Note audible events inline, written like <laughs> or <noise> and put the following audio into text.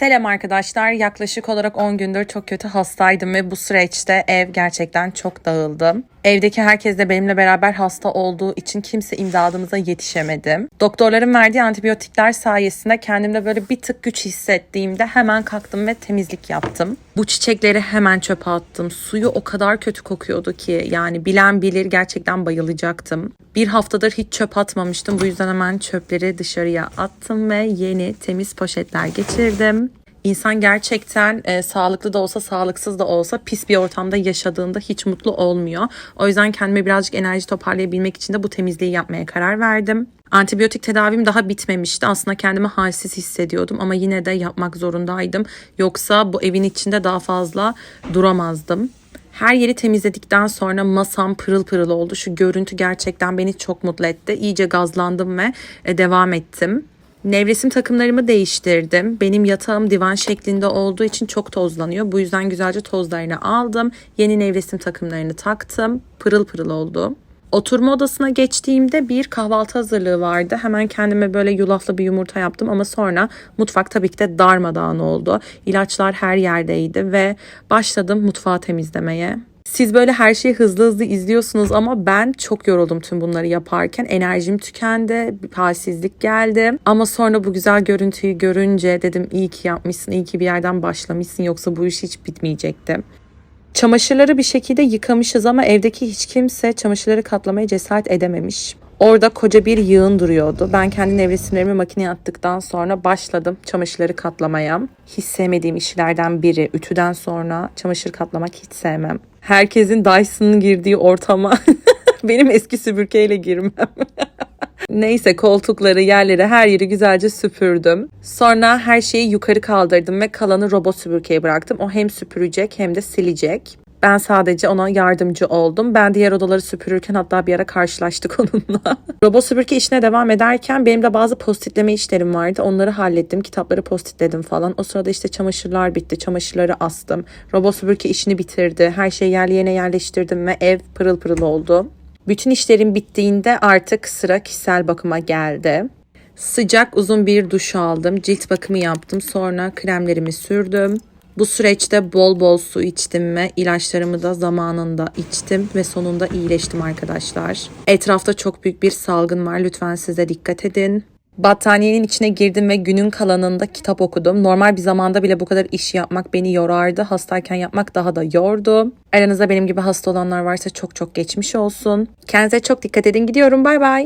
Selam arkadaşlar. Yaklaşık olarak 10 gündür çok kötü hastaydım ve bu süreçte ev gerçekten çok dağıldı. Evdeki herkes de benimle beraber hasta olduğu için kimse imdadımıza yetişemedim. Doktorların verdiği antibiyotikler sayesinde kendimde böyle bir tık güç hissettiğimde hemen kalktım ve temizlik yaptım. Bu çiçekleri hemen çöpe attım. Suyu o kadar kötü kokuyordu ki yani bilen bilir gerçekten bayılacaktım. Bir haftadır hiç çöp atmamıştım. Bu yüzden hemen çöpleri dışarıya attım ve yeni temiz poşetler geçirdim. İnsan gerçekten e, sağlıklı da olsa sağlıksız da olsa pis bir ortamda yaşadığında hiç mutlu olmuyor. O yüzden kendime birazcık enerji toparlayabilmek için de bu temizliği yapmaya karar verdim. Antibiyotik tedavim daha bitmemişti. Aslında kendimi halsiz hissediyordum ama yine de yapmak zorundaydım. Yoksa bu evin içinde daha fazla duramazdım. Her yeri temizledikten sonra masam pırıl pırıl oldu. Şu görüntü gerçekten beni çok mutlu etti. İyice gazlandım ve e, devam ettim. Nevresim takımlarımı değiştirdim. Benim yatağım divan şeklinde olduğu için çok tozlanıyor. Bu yüzden güzelce tozlarını aldım. Yeni nevresim takımlarını taktım. Pırıl pırıl oldu. Oturma odasına geçtiğimde bir kahvaltı hazırlığı vardı. Hemen kendime böyle yulaflı bir yumurta yaptım ama sonra mutfak tabii ki de darmadağın oldu. İlaçlar her yerdeydi ve başladım mutfağı temizlemeye. Siz böyle her şeyi hızlı hızlı izliyorsunuz ama ben çok yoruldum tüm bunları yaparken. Enerjim tükendi, bir halsizlik geldi. Ama sonra bu güzel görüntüyü görünce dedim iyi ki yapmışsın, iyi ki bir yerden başlamışsın yoksa bu iş hiç bitmeyecekti. Çamaşırları bir şekilde yıkamışız ama evdeki hiç kimse çamaşırları katlamaya cesaret edememiş. Orada koca bir yığın duruyordu. Ben kendi nevresimlerimi makineye attıktan sonra başladım çamaşırları katlamaya. Hiç sevmediğim işlerden biri. Ütüden sonra çamaşır katlamak hiç sevmem. Herkesin Dyson'ın girdiği ortama <laughs> benim eski süpürgeyle girmem. <laughs> Neyse koltukları, yerleri, her yeri güzelce süpürdüm. Sonra her şeyi yukarı kaldırdım ve kalanı robot süpürgeye bıraktım. O hem süpürecek hem de silecek. Ben sadece ona yardımcı oldum. Ben diğer odaları süpürürken hatta bir ara karşılaştık <laughs> onunla. Robot süpürge işine devam ederken benim de bazı postitleme işlerim vardı. Onları hallettim. Kitapları postitledim falan. O sırada işte çamaşırlar bitti. Çamaşırları astım. Robot süpürge işini bitirdi. Her şeyi yerli yerine yerleştirdim ve ev pırıl pırıl oldu. Bütün işlerim bittiğinde artık sıra kişisel bakıma geldi. Sıcak uzun bir duş aldım. Cilt bakımı yaptım. Sonra kremlerimi sürdüm. Bu süreçte bol bol su içtim ve ilaçlarımı da zamanında içtim ve sonunda iyileştim arkadaşlar. Etrafta çok büyük bir salgın var. Lütfen size dikkat edin. Battaniyenin içine girdim ve günün kalanında kitap okudum. Normal bir zamanda bile bu kadar iş yapmak beni yorardı. Hastayken yapmak daha da yordu. Aranızda benim gibi hasta olanlar varsa çok çok geçmiş olsun. Kendinize çok dikkat edin. Gidiyorum. Bay bay.